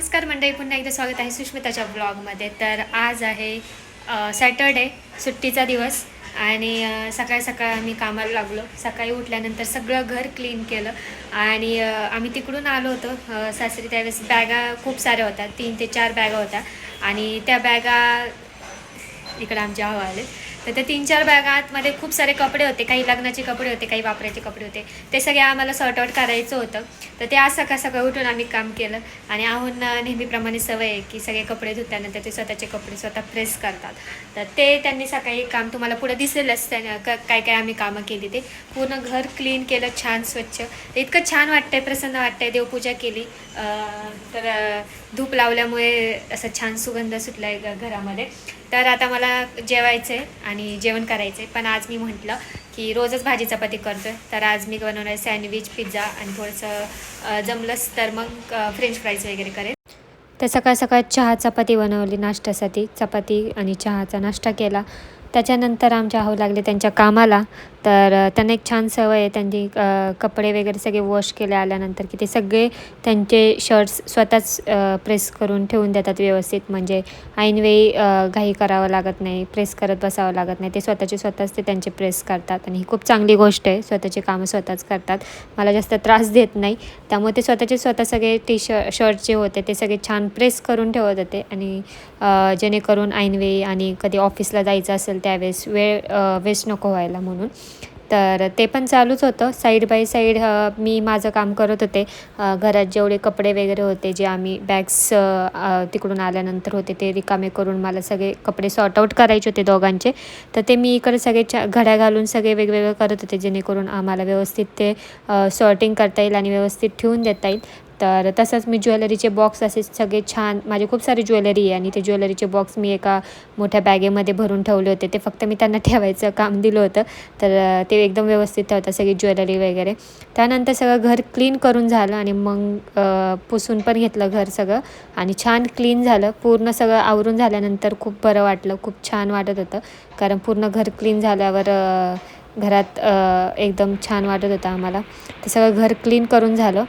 नमस्कार मंडळी पुन्हा एकदा स्वागत आहे सुष्मिताच्या ब्लॉगमध्ये तर आज आहे सॅटरडे सुट्टीचा दिवस आणि सकाळी सकाळी आम्ही कामाला लागलो. सकाळी उठल्यानंतर सगळं घर क्लीन केलं आणि आम्ही तिकडून आलो होतो. सासरी त्यावेळेस बॅगा खूप साऱ्या होत्या तीन ते चार बॅगा होत्या आणि त्या बॅगा इकडं आमच्या हवा आले तर त्या तीन चार बॅगा आतमध्ये खूप सारे कपडे होते. काही लग्नाचे कपडे होते काही वापरायचे कपडे होते. ते सगळे आम्हाला सॉर्ट आउट करायचं होतं. तर ते आज सकाळ सकाळ उठून आम्ही काम केलं. आणि आहून नेहमीप्रमाणे सवय आहे की सगळे कपडे धुतल्यानंतर ते स्वतःचे कपडे स्वतः प्रेस करतात. तर ते त्यांनी सकाळी काम तुम्हाला पुढे दिसेलच. त्या क- काय काय आम्ही कामं केली ते. पूर्ण घर क्लीन केलं छान स्वच्छ. तर इतकं छान वाटतंय प्रसन्न वाटतंय देवपूजा केली. तर धूप लावल्यामुळे असं छान सुगंध सुटला आहे घरामध्ये. तर आता मला जेवायचं आहे आणि जेवण करायचं आहे पण आज मी म्हटलं की रोजच भाजी चपाती करतोय. तर आज मी बनवणार आहे सँडविच पिझ्झा आणि थोडंसं जमलंच तर मग फ्रेंच फ्राईज वगैरे करेल तर सकाळ सकाळ चहा चपाती बनवली नाश्त्यासाठी. चपाती आणि चहाचा नाश्ता केला. त्याच्यानंतर आमच्या हाऊ लागले त्यांच्या कामाला. तर त्यांना एक छान सवय आहे. त्यांनी कपडे वगैरे सगळे वॉश केले आल्यानंतर की ते सगळे त्यांचे शर्ट्स स्वतःच प्रेस करून ठेवून देतात व्यवस्थित. म्हणजे ऐनवेळी घाई करावं लागत नाही प्रेस करत बसावं लागत नाही. ते स्वतःचे स्वतःच ते त्यांचे प्रेस करतात. आणि ही खूप चांगली गोष्ट आहे. स्वतःची कामं स्वतःच करतात. मला जास्त त्रास देत नाही. त्यामुळे ते स्वतःचे स्वतः सगळे टी शर्ट शर्ट जे होते ते सगळे छान प्रेस करून ठेवत होते. आणि जेणेकरून ऐनवेळी आणि कधी ऑफिसला जायचं असेल त्यावेळेस वेळ वेस्ट नको व्हायला म्हणून. तर ते पण चालूच होतं. साईड बाय साईड मी माझं काम करत होते. घरात जेवढे कपडे वगैरे होते जे आम्ही बॅग्स तिकडून आल्यानंतर होते ते रिकामे करून मला सगळे कपडे सॉर्ट आऊट करायचे होते दोघांचे. तर ते मी इकडे सगळे चा घड्या घालून सगळे वेगवेगळे करत होते जेणेकरून आम्हाला व्यवस्थित ते सॉर्टिंग करता येईल आणि व्यवस्थित ठेवून देता येईल. तर तसंच मी ज्वेलरीचे बॉक्स असे सगळे छान माझे खूप सारी ज्वेलरी आहे आणि ते ज्वेलरीचे बॉक्स मी एका मोठ्या बॅगेमध्ये भरून ठेवले होते. ते फक्त मी त्यांना ठेवायचं काम दिलं होतं. तर ते एकदम व्यवस्थित ठेवतात सगळी ज्वेलरी वगैरे. त्यानंतर सगळं घर क्लीन करून झालं आणि मग पुसून पण घेतलं घर सगळं आणि छान क्लीन झालं. पूर्ण सगळं आवरून झाल्यानंतर खूप बरं वाटलं खूप छान वाटत होतं. कारण पूर्ण घर क्लीन झाल्यावर घरात एकदम छान वाटत होतं आम्हाला. ते सगळं घर क्लीन करून झालं.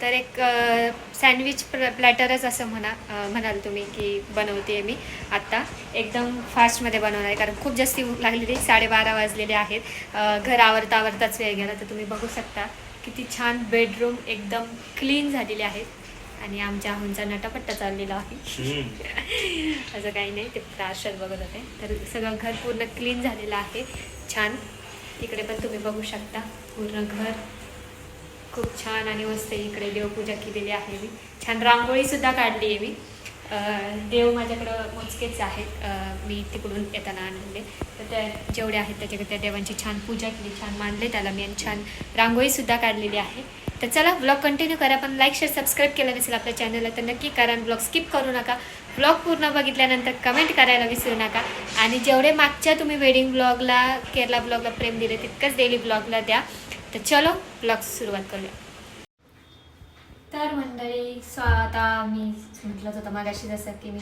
तर एक सँडविच प्र प्लॅटरच असं म्हणा म्हणाल तुम्ही की बनवते मी आत्ता. एकदम फास्टमध्ये बनवणार आहे कारण खूप जास्ती भूक लागलेली साडेबारा वाजलेले आहेत. घर आवरता आवरताच वेळ गेला तर तुम्ही बघू शकता किती छान बेडरूम एकदम क्लीन झालेले आहेत. आणि आमच्या आहुंचा नटापट्टा चाललेला आहे. असं काही नाही ते आरशात बघत होते. तर सगळं घर पूर्ण क्लीन झालेलं आहे. छान. इकडे पण तुम्ही बघू शकता पूर्ण घर. खूप छान आणि मस्त इकडे देवपूजा केलेली आहे मी. छान रांगोळीसुद्धा काढली आहे मी. देव माझ्याकडं मोजकेच आहेत. मी तिकडून येताना आणले. तर त्या जेवढे आहेत त्याच्याकडे त्या देवांची छान पूजा केली छान मानले त्याला मी आणि छान रांगोळीसुद्धा काढलेली आहे. तर चला ब्लॉग कंटिन्यू करा पण लाईक शेअर सबस्क्राईब केलं नसेल आपल्या चॅनलला तर नक्की करा आणि ब्लॉग स्किप करू नका. ब्लॉग पूर्ण बघितल्यानंतर कमेंट करायला विसरू नका. आणि जेवढे मागच्या तुम्ही वेडिंग ब्लॉगला केरला ब्लॉगला प्रेम दिले तितकंच डेली ब्लॉगला द्या. तर चलो ब्लॉग सुरुवात करूया. तर मंडळी स्व आता मी म्हटलंच होतं मागाशी जसं की मी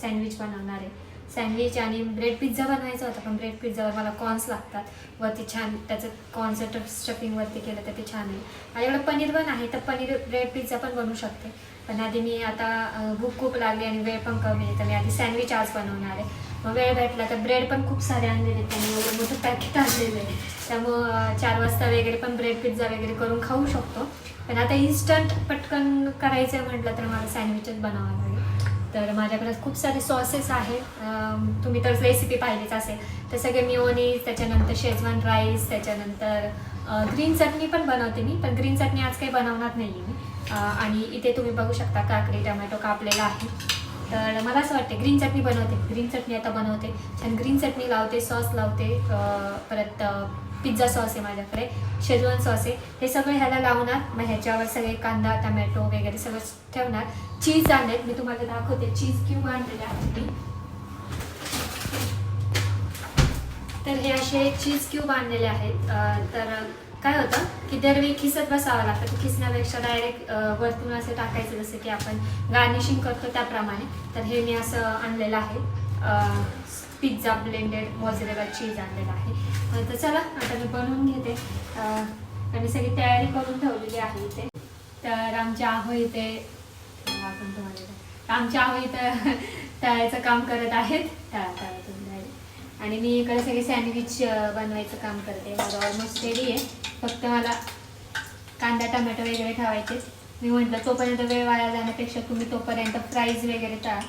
सँडविच बनवणार आहे. सँडविच आणि ब्रेड पिझ्झा बनवायचा होता पण ब्रेड पिझ्झावर मला कॉर्न्स लागतात. वरती छान त्याचं कॉर्नचं स्टफिंगवरती केलं तर ते छान आहे. माझ्याकडे पनीर पण आहे तर पनीर ब्रेड पिझ्झा पण बनवू शकते. पण आधी मी आता भूक खूप लागली आणि वेळ पण कमी आहे तर मी आधी सँडविच आज बनवणार आहे. मग वेळ भेटला तर ब्रेड पण खूप सारे आणलेले त्यांनी. एवढं मोठं पॅकेट आणलेलं आहे त्यामुळं चार वाजता वगैरे पण ब्रेड पिझ्झा वगैरे करून खाऊ शकतो. पण आता इन्स्टंट पटकन करायचं आहे म्हटलं तर मला सँडविचच बनावं लागेल. तर माझ्याकडे खूप सारे सॉसेस आहेत. तुम्ही तर रेसिपी पाहिलीच असेल. तर सगळे मिओनीज त्याच्यानंतर शेजवान राईस त्याच्यानंतर ग्रीन चटणी पण बनवते मी. पण ग्रीन चटणी आज काही बनवणार नाही आहे मी आणि इथे तुम्ही बघू शकता काकडी टमॅटो कापलेला आहे. तर मला असं वाटते ग्रीन चटणी बनवते. ग्रीन चटणी आता बनवते. छान ग्रीन चटणी लावते सॉस लावते परत पिझ्झा सॉस आहे माझ्याकडे शेजवान सॉस आहे. हे सगळं ह्याला लावणार. मग ह्याच्यावर सगळे कांदा टमॅटो वगैरे सगळं ठेवणार. चीज आणलेत. मी तुम्हाला दाखवते. चीज क्यूब आणलेले आहेत तर हे असे चीज क्यूब आणलेले आहेत. तर काय होतं की दरवेळी खिसत बसावं लागतं. ते खिसण्यापेक्षा डायरेक्ट वरतून असं टाकायचं जसं की आपण गार्निशिंग करतो त्याप्रमाणे. तर हे मी असं आणलेलं आहे. पिझ्झा ब्लेंडेड मोझरेला चीज आणलेलं आहे. तर चला आता मी बनवून घेते. आणि सगळी तयारी करून ठेवलेली आहे इथे. तर आमच्या आहो इथे आपण तुम्हाला आमच्या आहो इथं तळायचं काम करत आहेत. तळा आणि मी इकडे सगळे सँडविच बनवायचं काम करते. माझं ऑलमोस्ट रेडी आहे. फक्त मला कांदा टमॅटो वगैरे ठेवायचे. मी म्हटलं तोपर्यंत वेळ वाया जाण्यापेक्षा तुम्ही तोपर्यंत फ्राईज वगैरे टाळा.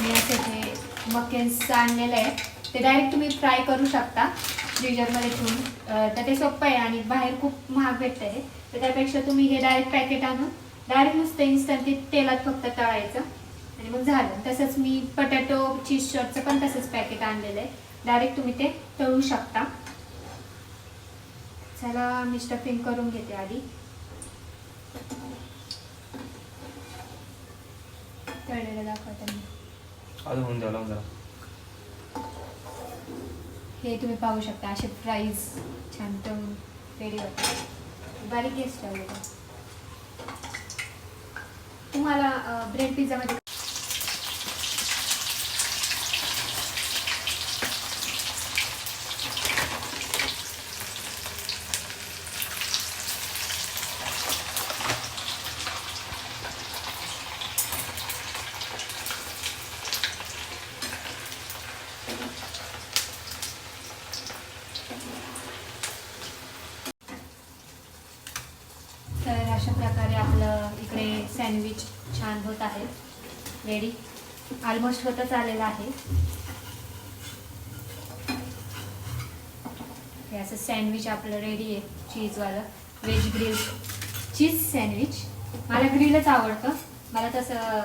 मी असं जे मकेन्स आणलेलं आहे. ते डायरेक्ट तुम्ही फ्राय करू शकता फ्रीजरमध्ये ठेवून. तर ते सोपं आहे आणि बाहेर खूप महाग भेटतं आहे तर त्यापेक्षा तुम्ही हे डायरेक्ट पॅकेट आणून डायरेक्ट नुसतं इन्स्टंट ते तेलात फक्त तळायचं. आणि मग झालं. तसंच मी पटॅटो चीज शर्टचं पण तसंच पॅकेट आणलेलं आहे. डायरेक्ट तुम्ही ते तळू शकता. चला मी स्टफिंग करून घेते आधी. तळलेलं दाखवते मी अजून होऊन द्यावं लावून जरा हे तुम्ही पाहू शकता असे फ्राईज छान तळून रेडी होतात. बारीक गॅस ठेवलेला तुम्हाला ब्रेड पिझ्झामध्ये तर अशा प्रकारे आपलं इकडे सँडविच छान होत आहे. रेडी ऑलमोस्ट होतच आलेलं आहे. हे असं सँडविच आपलं रेडी आहे चीजवालं व्हेज ग्रिल चीज सँडविच मला ग्रिलच आवडतं. मला तसं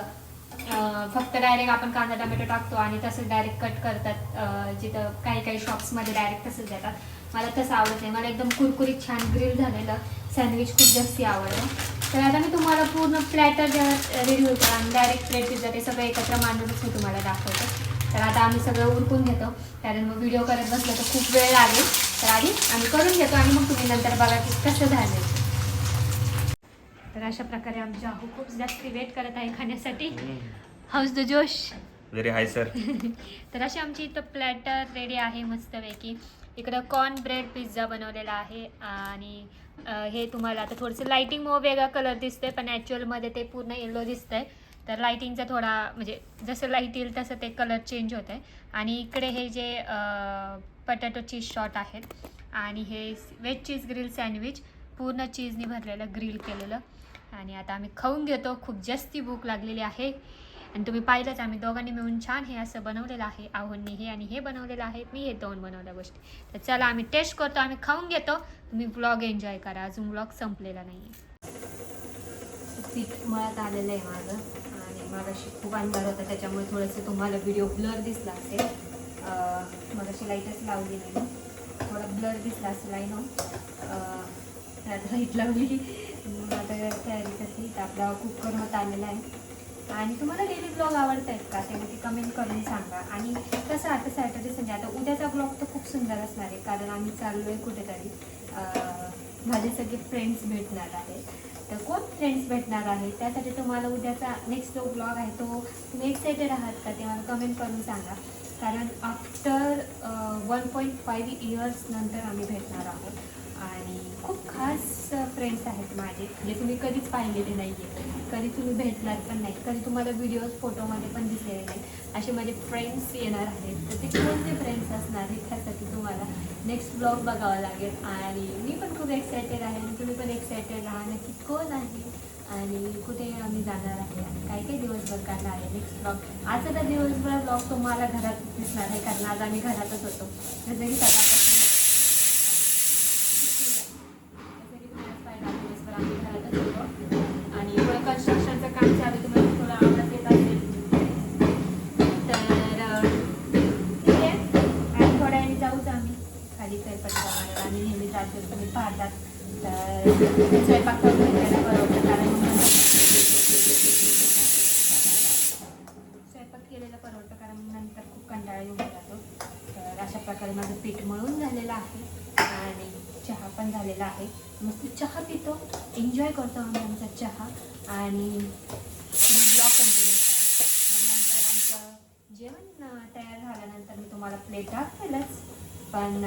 फक्त डायरेक्ट आपण कांदा टमॅटो टाकतो आणि तसं डायरेक्ट कट करतात. जिथं काही काही शॉप्समध्ये डायरेक्ट तसंच देतात. मला तसं आवडत नाही. मला एकदम कुरकुरीत छान ग्रिल झालेलं सँडविच खूप जास्ती आवडतं. तर आता मी तुम्हाला पूर्ण प्लॅटर जेव्हा रेडी होतं आणि डायरेक्ट प्लेट पिझ्झा ते सगळं एकत्र मांडूनच मी तुम्हाला दाखवतो. तर आता आम्ही सगळं उरकून घेतो. कारण मग व्हिडिओ करत बसलं तर खूप वेळ लागेल. तर आधी आम्ही करून घेतो आणि मग तुम्ही नंतर बघा की कसं झालं तर अशा प्रकारे आमच्या आहो खूप जास्त वेट करत आहे खाण्यासाठी. How's the josh? Very high sir तर अशी आमची इथं प्लॅटर रेडी आहे मस्तपैकी. इकडं कॉर्न ब्रेड पिझ्झा बनवलेला आहे आणि हे तुम्हाला आता थोडंसं लाईटिंग वेगळा कलर दिसतंय पण ॲक्च्युअलमध्ये ते पूर्ण येलो दिसतंय. तर लाईटिंगचा थोडा म्हणजे जसं लाइट येईल तसं ते कलर चेंज होत आहे आणि इकडे हे जे पटॅटो चीज शॉट आहेत आणि हे वेज चीज ग्रिल सँडविच पूर्ण चीजनी भरलेलं ग्रिल केलेलं. आणि आता आम्ही खाऊन घेतो. खूप जास्ती भूक लागलेली आहे. आणि तुम्ही पाहिलंच आम्ही दोघांनी मिळून छान हे असं बनवलेलं आहे. आहोंनी हे आणि हे बनवलेलं आहे. मी हे दोन बनवल्या गोष्टी. तर चला आम्ही टेस्ट करतो आम्ही खाऊन घेतो. तुम्ही ब्लॉग एन्जॉय करा. अजून ब्लॉग संपलेला नाही पीठ मळत आलेलं आहे माझं. आणि मगाशी खूप अंधार होता त्याच्यामुळे थोडंसं तुम्हाला व्हिडिओ ब्लर दिसला असेल. अं, मगाशी लाईटच लावली नाही. ना. थोडा ब्लर दिसला असेल आहे ना त्यात लाइट लावली. आता तयारी कशी तर आपला कुकर होत आलेला आहे. आणि तुम्हाला डेली ब्लॉग आवडत आहेत का? ते कमेंट करून सांगा. आणि कसं आता सॅटर्डे संडे आता उद्याचा ब्लॉग तर खूप सुंदर असणार आहे कारण आम्ही चाललो आहे कुठेतरी माझे सगळे फ्रेंड्स भेटणार आहेत. तर कोण फ्रेंड्स भेटणार आहे? त्यासाठी तुम्हाला उद्याचा नेक्स्ट जो ब्लॉग आहे तो तुम्ही एक्सायटेड आहात का? ते मला कमेंट करून सांगा. कारण after one point five years नंतर आम्ही भेटणार आहोत. आणि खूप खास फ्रेंड्स आहेत माझे जे तुम्ही कधीच पाहिलेले नाही आहे कधी तुम्ही भेटलात पण नाही कधी तुम्हाला व्हिडिओज फोटोमध्ये पण दिसलेले नाहीत. असे माझे फ्रेंड्स येणार आहेत. तर ते कोणते फ्रेंड्स असणार आहेत त्यासाठी तुम्हाला नेक्स्ट ब्लॉग बघावा लागेल. आणि मी पण खूप एक्सायटेड आहे आणि तुम्ही पण एक्सायटेड राहा. नक्की कोण आहे आणि कुठे आम्ही जाणार आहे आणि काय काय दिवसभर करणार आहे नेक्स्ट ब्लॉग आजचा तर दिवसभर ब्लॉग तुम्हाला घरात दिसणार आहे कारण आज आम्ही घरातच होतो. जसं की सकाळपासून परवडतं कारण नंतर खूप कंटाळा येऊन जातो तर अशा प्रकारे माझं पीठ मळून झालेलं आहे आणि चहा पण झालेला आहे. मस्त चहा पितो. एन्जॉय करतो आम्ही आमचा चहा आणि ब्लॉग कंटिन्यू मग नंतर आमचं जेवण तयार झाल्यानंतर मी तुम्हाला प्लेट दाखवेलच. पण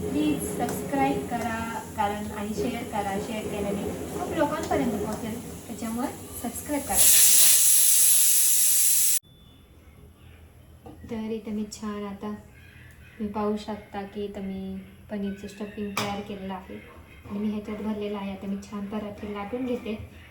प्लीज सबस्क्राईब करा कारण आणि शेअर करा. शेअर केल्याने खूप लोकांपर्यंत पोहोचेल. त्याच्यामुळे सबस्क्राईब करा. तर तुम्ही मी छान आता तुम्ही पाहू शकता की इथं मी पनीरचं स्टफिंग तयार केलेलं आहे. आणि मी ह्याच्यात भरलेलं आहे. आता मी छान पराठे लाटून घेते.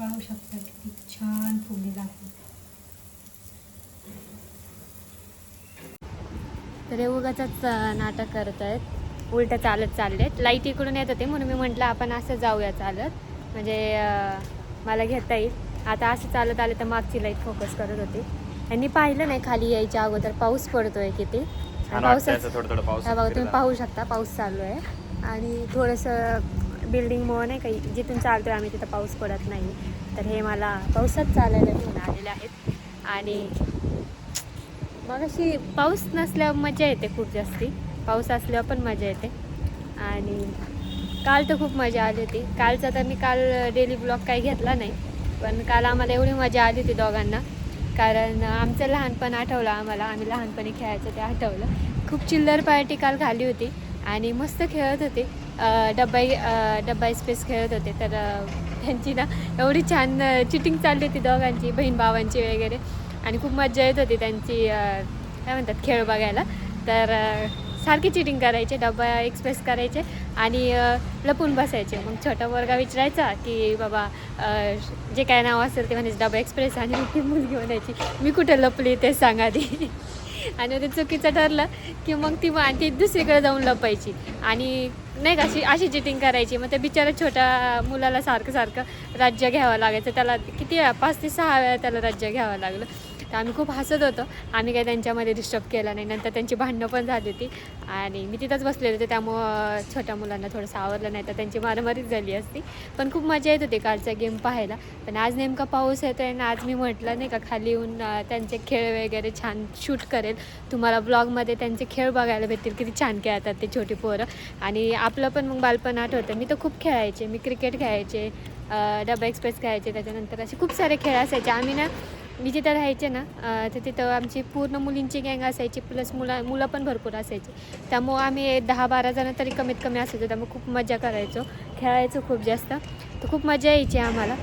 पाहू शकता किती छान फुगलेला आहे. तर हे उगाच नाटक करत आहेत उलट चालत चाललेत. लाइट इकडून येत होते म्हणून मी म्हटलं आपण असं जाऊया चालत. म्हणजे मला घेता येईल. आता असं चालत आले तर मागची लाइट फोकस करत होती. त्यांनी पाहिलं नाही खाली यायच्या अगोदर. पाऊस पडतोय किती. छान वाटतंय पावसाच असं थोडं थोडं पाऊस हा बघा तुम्ही. पाहू शकता पाऊस चालू आहे. आणि थोडंसं बिल्डिंगमुळं नाही काही जिथून चालतोय आम्ही तिथं पाऊस पडत नाही. तर हे मला पावसात चालायला घेऊन आलेले आहेत. आणि मग अशी पाऊस नसल्यावर मजा येते खूप जास्ती. पाऊस असल्यावर पण मजा येते. आणि काल तर खूप मजा आली होती. कालचा तर मी काल डेली ब्लॉग काही घेतला नाही. पण काल आम्हाला एवढी मजा आली होती दोघांना. कारण आमचं लहानपण आठवलं आम्हाला. आम्ही लहानपणी खेळायचं ते आठवलं. खूप चिल्लर पार्टी काल खाली होती. आणि मस्त खेळत होते. डब्बाई अं, डब्बाई स्पेस खेळत होते. तर त्यांची ना एवढी छान चिटिंग चालली होती दोघांची बहीण भावांची वगैरे. आणि खूप मजा येत होती त्यांची काय म्हणतात खेळ बघायला. तर सारखी चिटिंग करायचे डब्बा एक्सप्रेस करायचे आणि लपून बसायचे. मग छोटा वर्गा विचारायचा की बाबा जे काय नाव असेल ते म्हणायचं डबा एक्सप्रेस आणि ती मुलगी म्हणायची मी कुठे लपली ते सांगा आधी. आणि ते चुकीचं ठरलं की मग ती आणि ती दुसरीकडे जाऊन लपायची. आणि नाही का अशी अशी चिटिंग करायची. मग त्या बिचारा छोट्या मुलाला सारखं सारखं राज्य घ्यावं लागायचं. त्याला किती वेळा? पाच ते सहा वेळा त्याला राज्य घ्यावं लागलं. तर आम्ही खूप हसत होतो. आम्ही काही त्यांच्यामध्ये डिस्टर्ब केलं नाही. नंतर त्यांची भांडणं पण झाली होती. आणि मी तिथंच बसलेले होते. त्यामुळं छोट्या मुलांना थोडंसं आवडलं नाही तर त्यांची मारामारीच झाली असती. पण खूप मजा येत होती कालचा गेम पाहायला. पण आज नेमका पाऊस येतो आहे आणि आज मी म्हटलं नाही का खाली येऊन त्यांचे खेळ वगैरे छान शूट करेल. तुम्हाला ब्लॉगमध्ये त्यांचे खेळ बघायला भेटतील. किती छान खेळतात ते छोटी पोरं. आणि आपलं पण मग बालपण आठवतं. मी तर खूप खेळायचे. मी क्रिकेट खेळायचे. डबा एक्सप्रेस खेळायचे. त्याच्यानंतर असे खूप सारे खेळ असायचे. आम्ही ना मी जिथं राहायचे ना तर तिथं आमची पूर्ण मुलींची गँग असायची प्लस मुलं मुलं पण भरपूर असायची. त्यामुळं आम्ही दहा बारा जण तरी कमीत कमी असायचो त्यामुळे खूप मजा करायचो. खेळायचो खूप जास्त. तर खूप मजा यायची आम्हाला.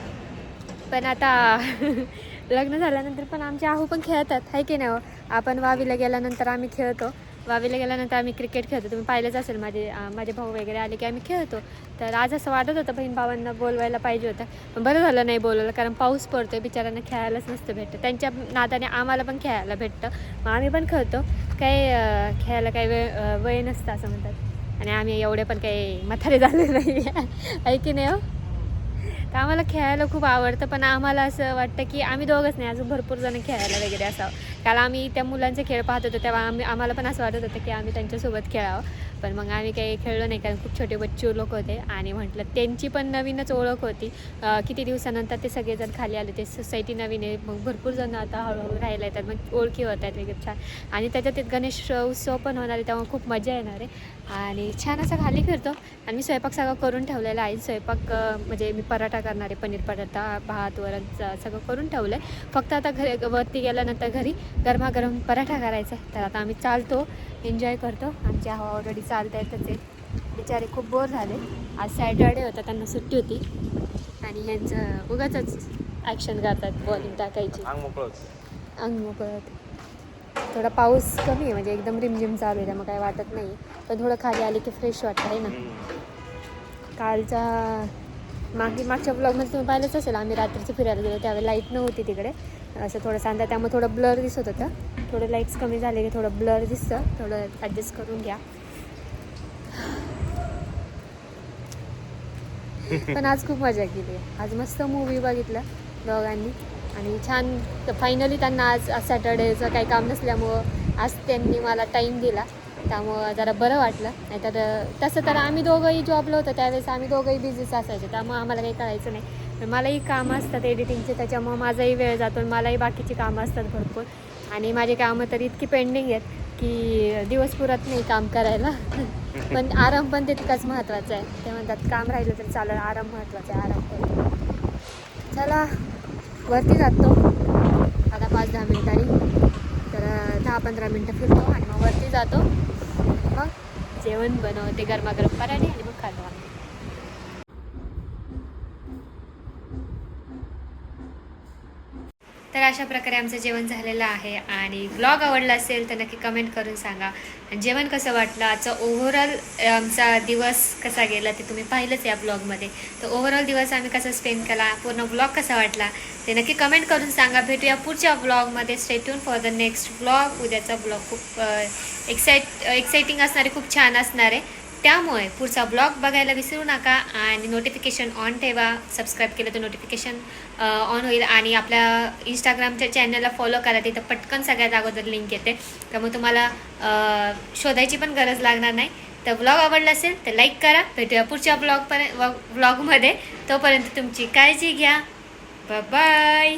पण आता लग्न झाल्यानंतर पण आमचे आहू पण खेळतात आहे की नाही हो? आपण वावीला गेल्यानंतर आम्ही खेळतो. वावीला गेल्यानंतर आम्ही क्रिकेट खेळतो. तुम्ही पाहिलंच असेल माझे माझे भाऊ वगैरे आले की आम्ही खेळतो. तर आज असं वाटत होतं बहीण भावांना बोलवायला पाहिजे होतं. पण बरं झालं नाही बोलवलं कारण पाऊस पडतोय बिचाऱ्यांना खेळायलाच नसतं भेटतं. त्यांच्या नादाने आम्हाला पण खेळायला भेटतं. मग आम्ही पण खेळतो. काही खेळायला काही वेळ वय नसतं असं म्हणतात. आणि आम्ही एवढे पण काही म्हातारे झाले नाही आहे की नाही हो? तर आम्हाला खेळायला खूप आवडतं. पण आम्हाला असं वाटतं की आम्ही दोघंच नाही अजून भरपूर जण खेळायला वगैरे असावं. काल आम्ही त्या मुलांचे खेळ पाहत होतो तेव्हा आम्ही आम्हाला पण असं वाटत होतं की आम्ही त्यांच्यासोबत खेळावं. पण मग आम्ही काही खेळलो नाही कारण खूप छोटे बच्चू लोक होते आणि म्हटलं त्यांची पण नवीनच ओळख होती. किती दिवसानंतर ते सगळेजण खाली आले ते सोसायटी नवीन आहे मग भरपूर जण आता हळूहळू राहायला येतात मग ओळखी होत आहेत वगैरे छान. आणि त्याच्यात एक गणेश उत्सव पण होणार आहे तेव्हा खूप मजा येणार आहे. आणि छान असं खाली फिरतो. आणि मी स्वयंपाक सगळं करून ठेवलेला आहे. स्वयंपाक म्हणजे मी पराठा करणार आहे पनीर पराठा भात वरण सगळं करून ठेवलं आहे फक्त आता घरी वरती गेल्यानंतर घरी गरमागरम पराठा करायचा आहे. तर आता आम्ही चालतो एन्जॉय करतो. आमची हवा ऑलरेडी चालता येतच आहे बिचारे खूप बोर झाले. आज सॅटर्डे होता त्यांना सुट्टी होती. आणि ह्यांचं उगाच ॲक्शन करतात बॉलिंग टाकायची. अंग मोकळंच अंग मोकळं होतं. थोडा पाऊस कमी आहे म्हणजे एकदम रिमझिम चालू आहे त्यामुळे काही वाटत नाही. पण थोडं खाली आले की फ्रेश वाटतं आहे ना कालचा मागे मागच्या ब्लॉगमध्ये तुम्ही पाहिलंच असेल आम्ही रात्रीचं फिरायला गेलो त्यावेळी लाइट नव्हती तिकडे. असं थोडं सांधा त्यामुळे थोडं ब्लर दिसत होतं. थोडं लाईट्स कमी झाले की थोडं ब्लर दिसतं. थोडं ॲडजस्ट करून घ्या. पण आज खूप मजा केली. आज मस्त मूवी बघितलं दोघांनी. आणि छान फायनली त्यांना आज सॅटर्डेचं काही काम नसल्यामुळं आज त्यांनी मला टाईम दिला. त्यामुळं जरा बरं वाटलं. नाहीतर तसं तर आम्ही दोघंही जॉबला होतो त्यावेळेस आम्ही दोघंही बिझीच असायचो. त्यामुळं आम्हाला काही कळायचं नाही. पण मलाही कामं असतात एडिटिंगचे त्याच्यामुळं माझाही वेळ जातो आणि मलाही बाकीची कामं असतात भरपूर. आणि माझी कामं तर इतकी पेंडिंग आहेत की दिवस पुरत नाही काम करायला. पण आराम पण तितकाच महत्त्वाचा आहे. ते म्हणतात काम राहिलं तर चालेल आराम महत्त्वाचा आहे आराम करू चला वरती जातो. आता पाच दहा मिनिटांनी तर दहा पंधरा मिनटं फिरतो आणि मग वरती जातो. मग जेवण बनवते गरमागरम पराठे आणि मग खातो आम्ही. तर अशा प्रकारे आमचं जेवण झालेलं आहे आणि ब्लॉग आवडला असेल तर नक्की कमेंट करून सांगा. आणि जेवण कसं वाटलं? आजचा ओव्हरऑल आमचा दिवस कसा गेला ते तुम्ही पाहिलंच या ब्लॉगमध्ये तर ओव्हरऑल दिवस आम्ही कसा स्पेंड केला पूर्ण ब्लॉग कसा वाटला ते नक्की कमेंट करून सांगा. भेटूया पुढच्या ब्लॉगमध्ये stay tuned for the next blog उद्याचा ब्लॉग खूप एक्साइट एक्साइटिंग असणारे खूप छान असणार. आहे त्यामुळे पुढचा ब्लॉग बघायला विसरू नका आणि नोटिफिकेशन ऑन ठेवा. सबस्क्राईब केलं तर नोटिफिकेशन ऑन होईल. आणि आपल्या इंस्टाग्रामच्या चॅनलला फॉलो करा. तिथं पटकन सगळ्यात अगोदर लिंक येते. त्यामुळे तुम्हाला शोधायची पण गरज लागणार नाही. तर ब्लॉग आवडला असेल तर लाईक करा. भेटूया पुढच्या ब्लॉगपर्यंत ब्लॉगमध्ये तोपर्यंत तुमची काळजी घ्या. बाय